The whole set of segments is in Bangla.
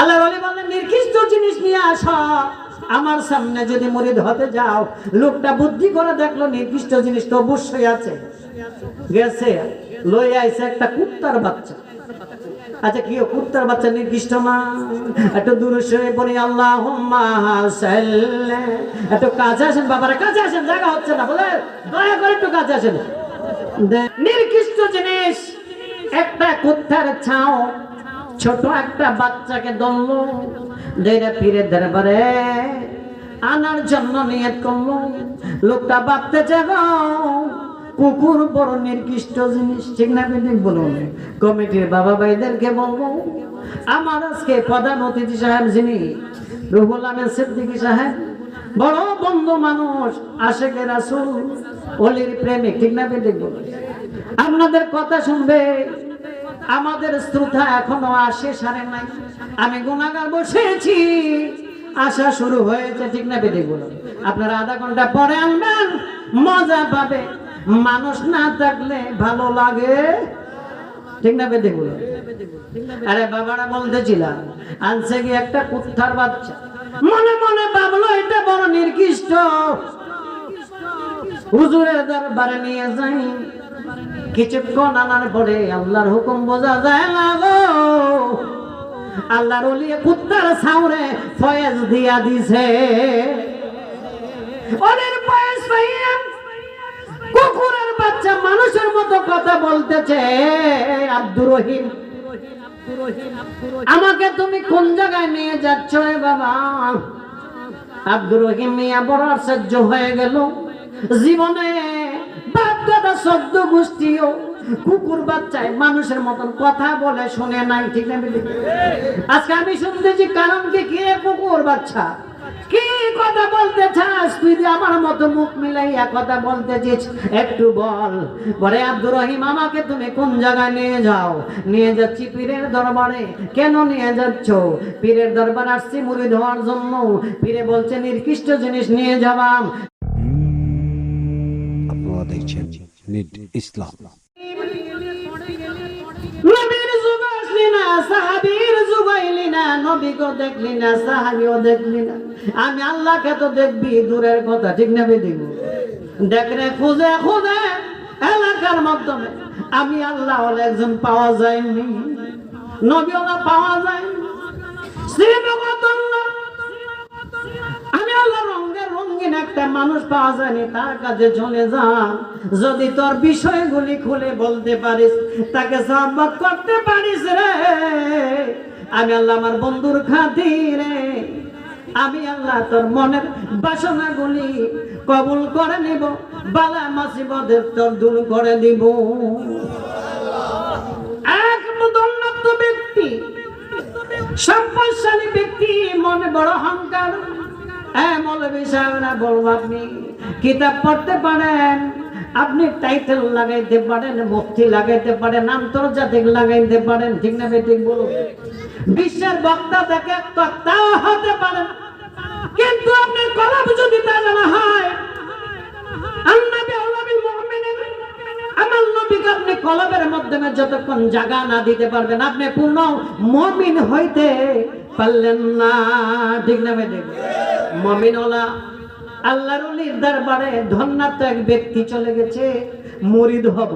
আল্লাহ বলে বললেন, নির্দিষ্ট জিনিস নিয়ে আসো। আমার সামনে যদি মরিদ হতে যাও, লোকটা বুদ্ধি করে দেখল, নির্দিষ্ট জিনিস তো অবশ্যই আছে। গেছে লই আইছে একটা কুত্তার বাচ্চা। আচ্ছা কি কুত্তার বাচ্চা নির্দিষ্ট মা? একটু দূরে সরে পড়ি আল্লাহ একটু কাছে আসেন, বাবারা, কাছে আসেন, জায়গা হচ্ছে না, বলে, দয়া করে একটু কাছে আসেন। নির্দিষ্ট জিনিস, একটা কুত্তার ছাও ছোট একটা বাচ্চাকে দলল দেরে ফিরে দরবারে। আনার জন্য নিয়ত করল, লোকটা ভাবতে চাগো কুকুর বড় নির্দিষ্ট জিনিস, ঠিক না ঠিক বলুন? কমিটির বাবা ভাইদেরকে বলব আমার আজকে প্রধান অতিথি সাহেব যিনি, রুহুল আমিন সিদ্দিকী সাহেব, বড় বন্ধু মানুষ আশেকের রাসূল, অলির প্রেমিক, ঠিক না ঠিক বলুন? আপনাদের কথা শুনবে আমাদের শ্রোতা এখনও আসে, সারে নাই। আমি গুণাগার বসেছি আসা শুরু হয়েছে, ঠিক না বেদিক বলুন আপনারা আধা ঘণ্টা পরে আনবেন মজা পাবে। মানুষ না থাকলে ভালো লাগে। ঠিক না বেদিক বলুন আরে বাবারা বলতেছিলাম, আনছে কি একটা কুত্তার বাচ্চা। মনে মনে ভাবলো, এটা বড় নির্দিষ্ট। হুজুরের দরবারে নিয়ে যাই। কিছুক্ষণ আনার পরে আল্লাহর হুকুম বোঝা যায় না আল্লাহর ওলিয়ে কুত্তার ছাউরে ফয়েজ দিয়া দিছে। ওদের ফয়েজ কুকুরের বাচ্চা মানুষের মতো কথা বলতেছে। আব্দুর রহিম, আমাকে তুমি কোন জায়গায় নিয়ে যাচ্ছ রে বাবা? আব্দুর রহিম মিয়া বড় আশ্চর্য হয়ে গেল। জীবনে দাদা সদ্য গোষ্ঠীও কুকুর বাচ্চায় মানুষের মতন কথা বলে, শুনে নাই, ঠিক না? আজকে আমি শুনতেছি কারণ কি কি কুকুর বাচ্চা? কি কথা বলতে চাস তুই যে আমার মতো মুখ মিলাইয়া কথা বলতেছিস একটু বল। পরে আব্দুর রহিম, আমাকে তুমি কোন জায়গায় নিয়ে যাও? নিয়ে যাচ্ছি পীরের দরবারে। কেন নিয়ে যাচ্ছ? পীরের দরবার আসছি মুড়ি ধোয়ার জন্য। পীরে বলছে, নির্দিষ্ট জিনিস নিয়ে যাবাম। দেখছেন নিড ইসলাম না না দেখলি না দেখলি না। আমি আল্লাহকে তো দেখবি, দূরের কথা ঠিক নেবে দিব। দেখ রে খুঁজে খুঁজে এলাকার মাধ্যমে আমি আল্লাহ একজন পাওয়া যায়নি। নবী ওলা পাওয়া যায়নি। মানুষ পাওয়া যায়নি, তার কাছে চলে যান। যদি তোর বিষয়গুলি খুলে বলতে পারিস, তাকে সাহায্য করতে পারিস রে। আমি আল্লাহ আমার বন্ধুর খাতিরে, আমি আল্লাহ তোর মনের বাসনাগুলি কবুল করে নিব, বালা মাসিবদের তোর দূর করে দিব। এক মুদন্নত ব্যক্তি, সম্পদশালী ব্যক্তি, মনে বড় অহংকার। হ্যাঁ মৌলবী সাহেবরা, বলব আপনি কিতাব পড়তে পারেন। আপনি টাইটেল লাগাইতে পারেন, মুক্তি লাগাইতে পারেন, আন্তর্জাতিক লাগাইতে পারেন, ঠিক না ঠিক বলুন? বিশ্বের বক্তা থেকে তাও হতে পারেন কিন্তু আপনার কলম যদি তা জানা হয় মুমিনিন আমার নবীকে আপনি কলবের মাধ্যমে যতক্ষণ জাগা না দিতে পারবেন আপনি পূর্ণ মমিন হইতে পারলেন না। ঠিক না বেদে মমিন ওলা আল্লাহর উলির দরবারে ধন্যাত্ম এক ব্যক্তি চলে গেছে মুরিদ হব।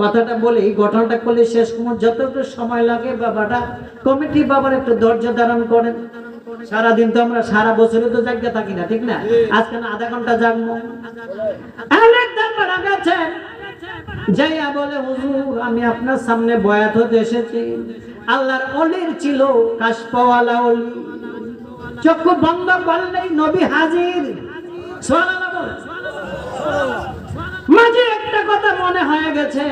কথাটা বলি ঘটনাটা করলে শেষ সময় যতটুকু সময় লাগে বাবাটা কমিটি বাবার একটু ধৈর্য ধারণ করেন। সারাদিন তো আমরা সারা বছরে তো জায়গা থাকি না ঠিক না? আজকে না আধা ঘণ্টা জাগবো। দরবার গেছে যাইয়া বলে, হুজুর, আমি আপনার সামনে বয়াত হতে এসেছি। আল্লাহর অলির ছিল কাশপাওয়ালা অলি। চক্ষু বন্ধ করলেই নবী হাজির। মাঝে একটা কথা মনে হয়ে গেছে।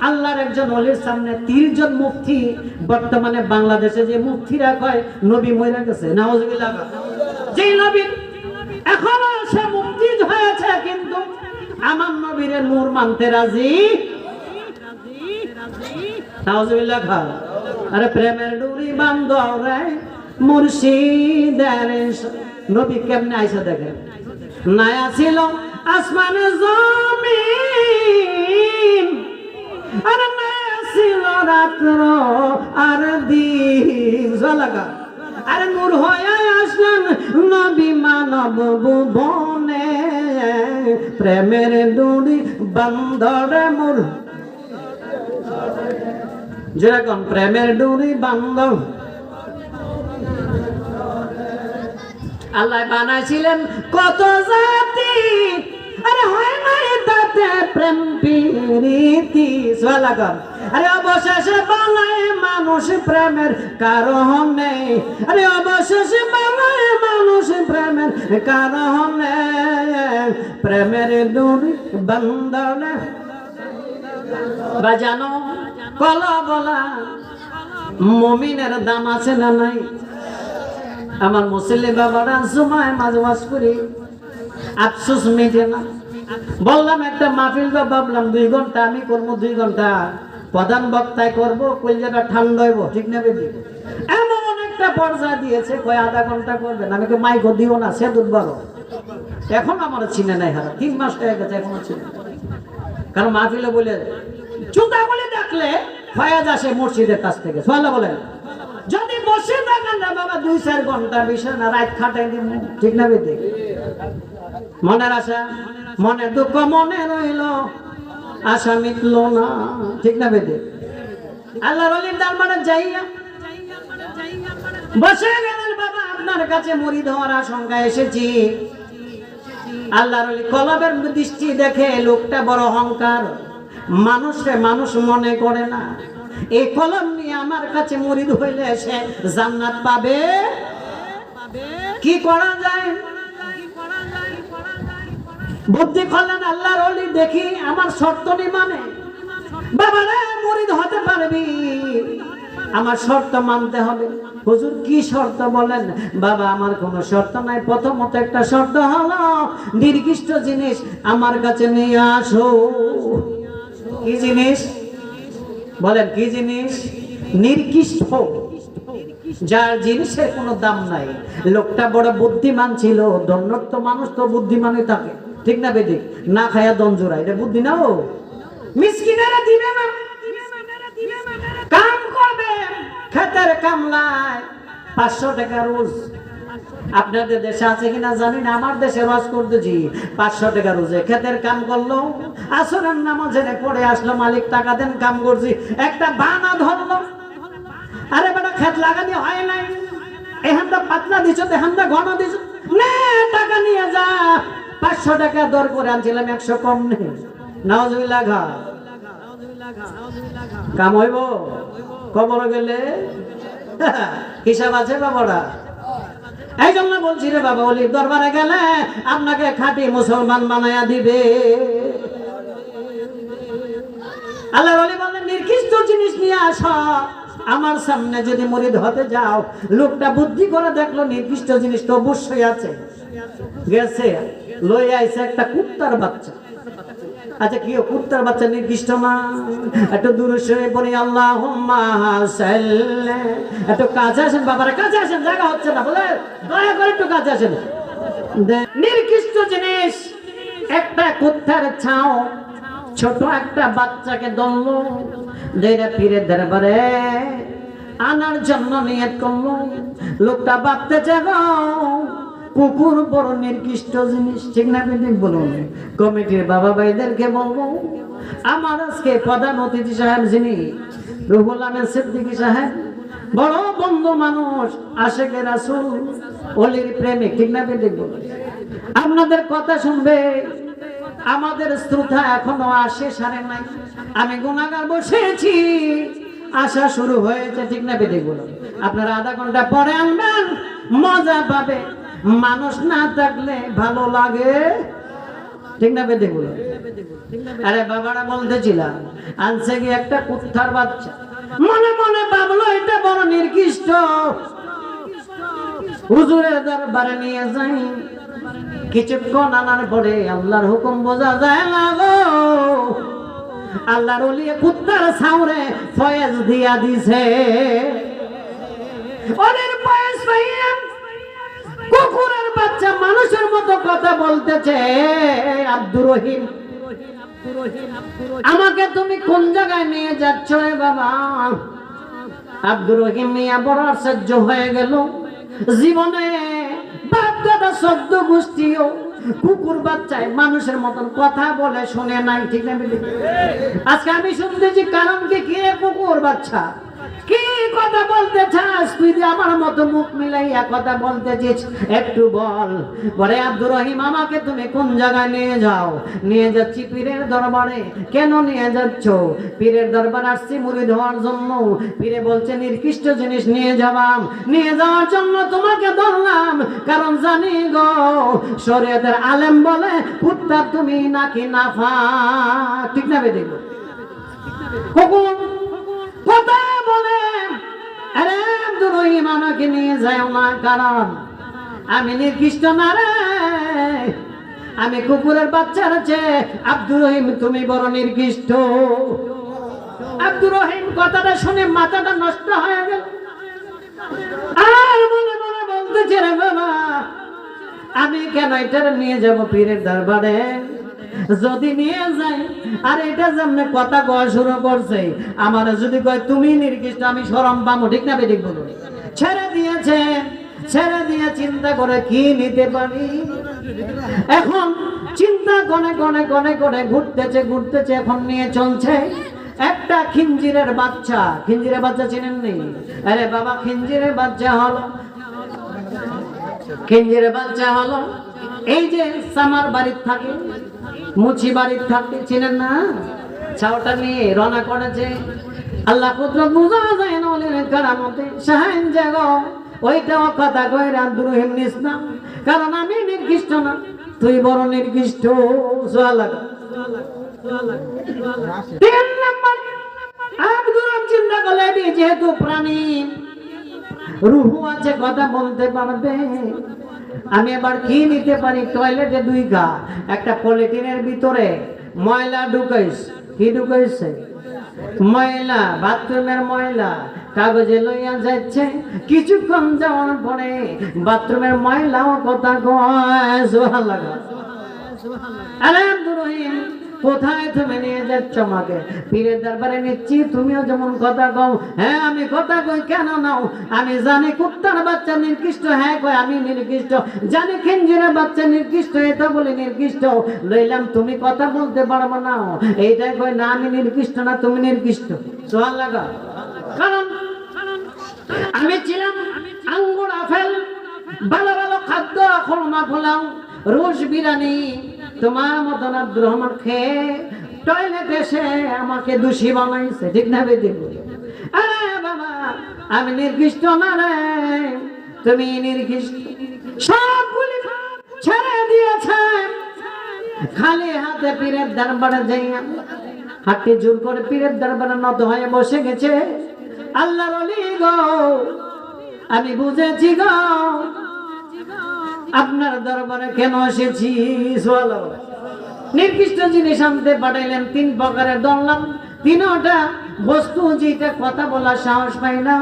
আল্লাহর একজন অলির সামনে তিরিশ জন মুফতি, বর্তমানে বাংলাদেশে যে মুফতিরা কয়, নবী মরে গেছে, নাউজুবিল্লাহ যেই নবী, এখনও আমার নবীরে নূর মানতে রাজি? আরে প্রেমের ডুরি বান্ধব রে নবী কেমনে আইসা দেখেন নায়া ছিল আসমানে জমিন। আরে নায়া ছিল রাত্র আর দিন। আরে নূর হয়ে আসলেন নবী মানব ভুবনে। প্রেমের দুড়ি বান্দরে মোর। যেরকম প্রেমের ডুরি বান্দর। আল্লাহ বানাইছিলেন কত জাতি, আরে হয় নাই তাতে প্রেম পিরিতি সোয়ালাগন আরে অবশেষে বানায় মানুষ প্রেমের কারণে আরে অবশেষে বানায় মানুষ প্রেমের কারণে প্রেমের দূরি বন্ধনে। বাজানো কলা বলা মমিনের দাম আছে না নাই? আমার মুসলিম বাবারা জুমায় মাঝে মাঝ করি, আফসোস মেটে না। বললাম একটা মাহফিল বা ভাবলাম দুই ঘণ্টা, আমি করব দুই ঘণ্টা। প্রধান বক্তায় করব, কলজাটা ঠান্ডা হইব, ঠিক না বেদি এমন একটা পর্যায়ে দিয়েছে, কয় আধা ঘণ্টা করবেন আমি তো মাইকও দিও না? সে দুর্বল। এখন আমার চিনে নাই হারা। তিন মাস হয়ে গেছে, এখনও চিনে। কারণ মাহফিলে বলে চুতা বলে ডাকলে ফয়াজ আসে মসজিদের কাছ থেকে। সোয়াল্লা বলেন। যদি বসে থাকেন না, বাবা, দুই চার ঘণ্টা বিষয় না রাত খাটাই দিব ঠিক না বেদি মনের আশা, মনের দুঃখ মনে রইল। আশা মিটলো না। ঠিক না বেদে? আল্লাহ রলির দরবারে যাইয়া বসে গেলেন বাবা, আপনার কাছে মরি ধোয়ার আশঙ্কা এসেছি। আল্লাহ রলি কলবের দৃষ্টি দেখে লোকটা বড় অহংকার। মানুষকে মানুষ মনে করে না। এই কলম নিয়ে আমার কাছে মরিদ হইলে সে জান্নাত পাবে? কি করা যায়? বুদ্ধি করলেন আল্লাহর অলি দেখি আমার শর্ত নি মানে। বাবা রে মরিদ হতে পারবি। আমার শর্ত মানতে হবে। হুজুর, কি শর্ত বলেন? বাবা, আমার কোনো শর্ত নাই। প্রথমত একটা শর্ত হলো, নির্দিষ্ট জিনিস আমার কাছে নিয়ে আসো। কি জিনিস? বলেন, কি জিনিস? নির্দিষ্ট। যার জিনিসের কোনো দাম নাই। লোকটা বড় বুদ্ধিমান ছিল দণ্ডত্ব মানুষ তো বুদ্ধিমানই থাকে। ঠিক না বেদিক না খায়া দঞ্জুরা এটা বুদ্ধি না ও? মিসকিনেরা দিবে না। কাম করবে। খেতের কামলায় পাঁচশো টাকা রোজ। আপনাদের দেশে আছে কিনা জানি না। আমার দেশে রস করতেছি। পাঁচশো টাকা রোজে। খেতের কাম করল। আসরের নামাজে পড়ে আসলো, মালিক টাকা দেন, কাম করছি। একটা বানা ধরলো। আরে বেটা, খেত লাগানি হয় নাই। এখানটা পাতলা দিছ, এখানটা ঘন দিছ। নে, টাকা নিয়ে যা। পাঁচশো টাকা দর করে আনছিলাম, একশো কম নেই। নাওজুবিল্লা ঘা কাম হইব? কবর গেলে? হিসাব আছে বাবারা? এই জন্য বলছি রে বাবা অলির দরবারে গেলে আপনাকে খাঁটি মুসলমান বানায়া দিবে। আল্লাহ বলি বললেন, নির্দিষ্ট জিনিস নিয়ে আসা। আমার সামনে যদি মরিদ হতে যাও, লোকটা বুদ্ধি করে দেখল নির্দিষ্ট জিনিস তো অবশ্যই আছে। গেছে লই আইছে একটা কুত্তার বাচ্চা। আচ্ছা কি কুত্তার বাচ্চা নির্দিষ্ট মা? একটু দূরে সরে পড়ি আল্লাহ একটু কাছে আসেন কাছে আসেন, জায়গা হচ্ছে না, বলে দয়া করে একটু কাছে আসেন। নির্দিষ্ট জিনিস, একটা কুত্তার ছাও, ছোট একটা বাচ্চাকে দলল দেরে ফিরে দরবারে আনার জন্য নিয়ত করল। লোকটা ভাবতে চাগো কুকুর বড় নির্দিষ্ট জিনিস, ঠিক না ঠিক বলুন? কমিটির বাবা ভাইদেরকে বলব, আমার আজকে প্রধান অতিথি সাহেব যিনি, রুহুল আহমেদ সিদ্দিকী সাহেব, বড় বন্ধু মানুষ, আশেকে রাসুল, অলির প্রেমিক, ঠিক না ঠিক বলুন? আপনাদের কথা শুনবে, আমাদের শ্রোতা এখনও আসে সারে নাই, আমি গুণাগার বসেছি আসা শুরু হয়েছে, ঠিক না বেদে বলুন? আপনারা আধা ঘণ্টা পরে আনবেন মজা পাবে। মানুষ না থাকলে ভালো লাগে? ঠিক না বেদে বলুন আরে বাবারা বলতেছিলাম, আনছে কি একটা কুত্থার বাচ্চা। মনে মনে ভাবলো, এটা বড় নির্দিষ্ট। হুজুরের দরবারে নিয়ে যাই। কিছুক্ষণ আনার পরে আল্লাহর হুকুম বোঝা যায় না আল্লাহর ওলিয়ে কুত্তার সাউরে ফয়েজ দিয়া দিছে। ওদের ফয়েজ পাইয়া কুকুরের বাচ্চা মানুষের মতো কথা বলতেছে। আব্দুর রহিম। আমাকে তুমি কোন জায়গায় নিয়ে যাচ্ছ রে বাবা? আব্দুর রহিম মিয়া বড় আশ্চর্য হয়ে গেল। জীবনে বাপ দাদা সদ্য গোষ্ঠীও কুকুর বাচ্চায় মানুষের মতন কথা বলে, শুনে নাই, ঠিক না আজকে আমি শুনতেছি, কারণ কি কি কুকুর বাচ্চা? কি কথা বলতে চাস? তুই যে আমার মতো মুখ মিলাইয়া কথা বলতেছিস একটু বল। বলে, আব্দুর রহিম, আমাকে তুমি কোন জায়গায় নিয়ে যাও? নিয়ে যাচ্ছি পীরের দরবারে। কেন নিয়ে যাচ্ছ? পীরের দরবার আসছি মুড়ি ধোয়ার জন্য। পীরে বলছে, নির্দিষ্ট জিনিস নিয়ে যাবাম। নিয়ে যাওয়ার জন্য তোমাকে ধরলাম কারণ জানি গো, শরীয়তের আলেম বলে, কুত্তা তুমি নাকি নাফা ঠিক না বেদিক বলে আরে আব্দুর রহিম আমাকে নিয়ে যায় না কারণ আমি নির্দিষ্ট না রে। আমি কুকুরের বাচ্চার চেয়ে আব্দুর রহিম, তুমি বড় নির্দিষ্ট। আব্দুর রহিম, কথাটা শুনে মাথাটা নষ্ট হয়ে গেল। আর মনে মনে বলতেছে রে বাবা আমি কেন এটা নিয়ে যাব পীরের দরবারে? যদি নিয়ে যাই, আর এটা যেমন কথা কওয়া শুরু করছে। আমার যদি কয়, তুমি নির্দিষ্ট, আমি সরম পাবো ঠিক না বেঠিক বলুন ছেড়ে দিয়েছে। ছেড়ে দিয়ে চিন্তা করে কি নিতে পারি? এখন চিন্তা কনে কনে কনে করে ঘুরতেছে ঘুরতেছে, এখন নিয়ে চলছে একটা খিঞ্জিরের বাচ্চা। খিঞ্জিরের বাচ্চা চিনেন নি? আরে বাবা, খিঞ্জিরের বাচ্চা হলো খিঞ্জিরের বাচ্চা হলো। এই যে সামার বাড়ির থাকে, মুচি বাড়ির থাকে, চিনেন না? ছাওটা নিয়ে রওনা করেছে। আল্লাহ কুদরত বুঝা যায় না ওলের কারামতে। সাহায্য গো ওইটাও কথা কইরা দুরহিম নিস না। কারণ আমি নির্দিষ্ট না, তুই বড় নির্দিষ্ট। তিন নম্বর আব্দুল চিন্তা করলে যেহেতু প্রাণী। রুহু আছে, কথা বলতে পারবে। আমি এবার কি নিতে পারি টয়লেটে দুই গা। একটা পলিথিনের ভিতরে ময়লা ঢুকাইস। কি ঢুকাইছে? ময়লা বাথরুমের ময়লা। কাগজে লইয়া যাচ্ছে। কিছুক্ষণ যাওয়ার পরে বাথরুমের ময়লাও কথা কয়। আরে আব্দুর কোথায় তুমি নিয়ে যাচ্ছ আমাকে? পীরের দরবারে নিচ্ছি, তুমিও যেমন কথা কও। হ্যাঁ আমি কথা কই, কেন নাও? আমি জানি কুত্তার বাচ্চা নির্দিষ্ট হ্যাঁ কয়, আমি নির্দিষ্ট। জানি খিঞ্জিরের বাচ্চা নির্দিষ্ট, এটা বলে নির্দিষ্ট। লইলাম, তুমি কথা বলতে পারব না। এইটাই কয়, না, আমি নির্দিষ্ট না, তুমি নির্দিষ্ট। সোহাল লাগা। কারণ আমি ছিলাম আঙ্গুর আপেল, ভালো ভালো খাদ্য খোলমা খোলাও রোজ বিরিয়ানি। তোমার মতন আব্দুর রহমান খেয়ে টয়লেট এসে আমাকে দোষী বানাইছে ঠিক না বেদি আরে বাবা আমি নির্দিষ্ট না রে তুমি নির্দিষ্ট সবগুলি ছেড়ে দিয়েছে খালি হাতে পীরের দরবারে যাইয়া হাতে জোর করে পীরের দরবারে নত হয়ে বসে গেছে আল্লাহর অলি গো, আমি বুঝেছি গো। আপনার দরবারে কেন এসেছি? নির্দিষ্ট জিনিস আনতে পাঠাইলেন, তিন প্রকারের দরলাম তিনটা, বস্তু যেটা কথা বলার সাহস পাই না।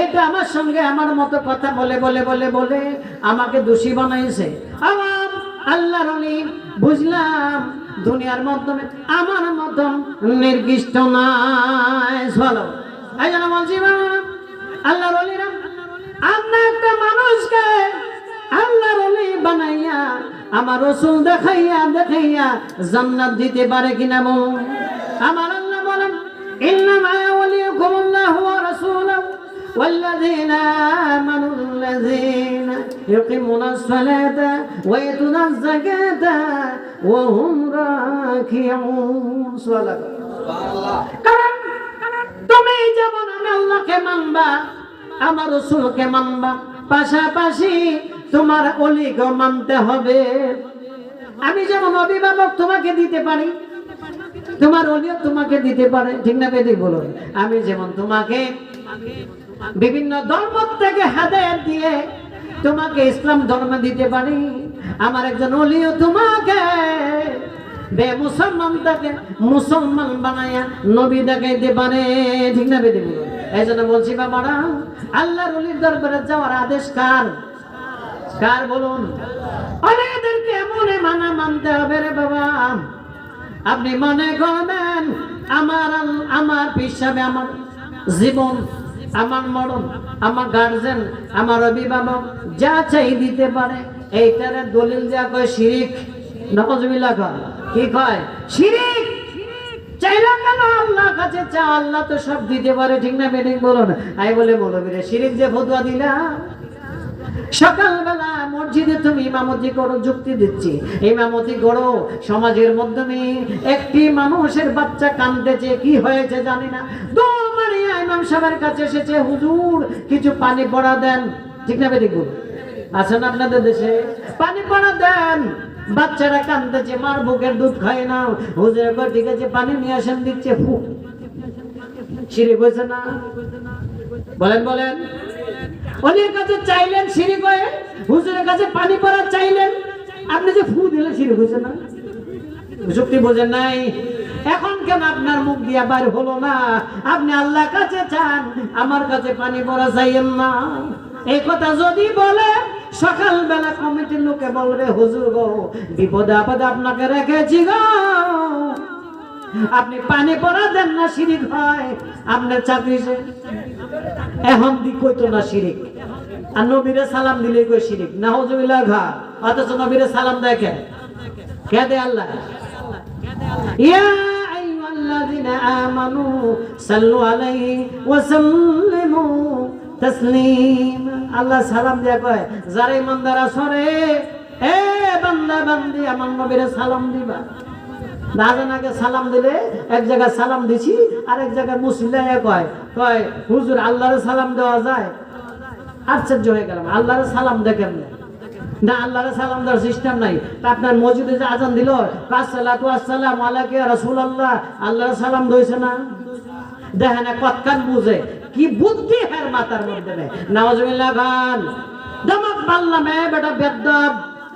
এটা আমার সঙ্গে আমার মতো কথা বলে বলে বলে বলে আমাকে দোষী বানাইছে। আমার আল্লাহর বুঝলাম, দুনিয়ার মাধ্যমে আমার মতন নির্দিষ্ট নাই। চলো এই জন্য বলছি আল্লাহর আমরা একটা মানুষকে আমার রসুল দেখাইয়া দেখাইয়া জান্নাত দিতে পারে কিনা বল আমার আল্লাহ বলেন ইন্নামা ওয়ালিয়ুকুমুল্লাহু ওয়া রাসূলুহু والذين آمنوا الذين يقيمون الصلاة ويؤتون الزكاة وهم راكعون صلاة কারণ তুমি যেমন আমি আল্লাহকে মানবা আমার রসুলকে মানবা পাশাপাশি তোমার অলিকে মানতে হবে। আমি যেমন অভিভাবক তোমাকে দিতে পারি, তোমার অলিও তোমাকে দিতে পারে, ঠিক না বেদি বলুন? আমি যেমন তোমাকে বিভিন্ন ধর্ম থেকে হাদায়াত দিয়ে তোমাকে ইসলাম ধর্ম দিতে পারি, আমার একজন অলিও তোমাকে বে মুসলমান তাকে মুসলমান বানায়া নবী দেখাইতে পারে, ঠিক না বেদি বলুন? এই জন্য বলছি বাবারা, আল্লাহর অলির দরবারে যাওয়ার আদেশ কার? কার বলুন? অনেকদেরকে এমন মানা মানতে হবে রে বাবা। আপনি মনে করবেন, আমার আমার পিসাবে, আমার জীবন, আমার মরণ, আমার গার্জেন, আমার অভিভাবক, যা চাই দিতে পারে, এইটারে দলিল যা কয়, শিরিক। নকজবিল্লা কয়, কি কয়? শিরিক! চাইলা কেন? আল্লাহ কাছে চা আল্লাহ তো সব দিতে পারে, ঠিক না বেডিং বলুন? আই বলে বলো শিরিক যে ফতুয়া দিলাম সকালবেলা মসজিদে তুমি ইমামতি করো, যুক্তি দিচ্ছি। ইমামতি করো, সমাজের মাধ্যমে একটি মানুষের বাচ্চা কান্দতেছে কি হয়েছে জানি না। মারিয়া ইমাম সাহেবের কাছে এসেছে, হুজুর, কিছু পানি পড়া দেন। ঠিক না বেদিক আছেন আপনাদের দেশে? পানি পড়া দেন। বাচ্চারা কান্দতেছে মার বুকের দুধ খায় না। হুজুর ঠিক আছে, পানি নিয়ে আসেন, দিচ্ছে ফু সিঁড়ি বলছে না? বলেন বলেন। অলির কাছে চাইলেন সিঁড়ি কয়ে হুজুরের কাছে পানি পড়া চাইলেন। আপনি যে ফু দিলেন সিঁড়ি হয়েছে না। যুক্তি বোঝেন নাই। এখন কেন আপনার মুখ দিয়া বার হলো না? আপনি আল্লাহ কাছে চান, আমার কাছে পানি পড়া চাইয়েন না। এই কথা যদি বলে, সকালবেলা কমিটির লোকে বলবে, হুজুর গো, বিপদে আপদে আপনাকে রেখেছি গো। আপনি পানি পড়া দেন না শিরিক হয়। আপনার চাকরি এখন দি কইতো না শিরিক? আর নবীরে সালাম দিলে কই শিরিক? না হজুবিল্লাহ ঘা। অথচ নবীরে সালাম দেয় কে? কে দে আল্লাহ? আমানু আল্লাহ সালাম দেয়া কয়, যারা ইমানদার আসরে এ বান্দা বান্দি, আমার নবীরে সালাম দিবা। দাদানাকে সালাম দিলে, এক জায়গায় সালাম দিছি আর এক জায়গায় মুসলিম কয় কয়, হুজুর, আল্লাহরে সালাম দেওয়া যায়? আশ্চর্য হয়ে গেলাম, আল্লাহরে সালাম দেখেন না না সালাম দেওয়ার সিস্টেম নাই। তা আপনার মসজিদে যে আজান দিল আসসালাতু আসসালাম আলাইকা রাসূলুল্লাহ। আল্লাহর সালাম দইছে না? দেখেন কতকান বুঝে, কি বুদ্ধি হের মাথার মধ্যে নেই নাওয়াজুবিল্লাহ খান দমক পাল্লাম বেটা বেদ্দাব।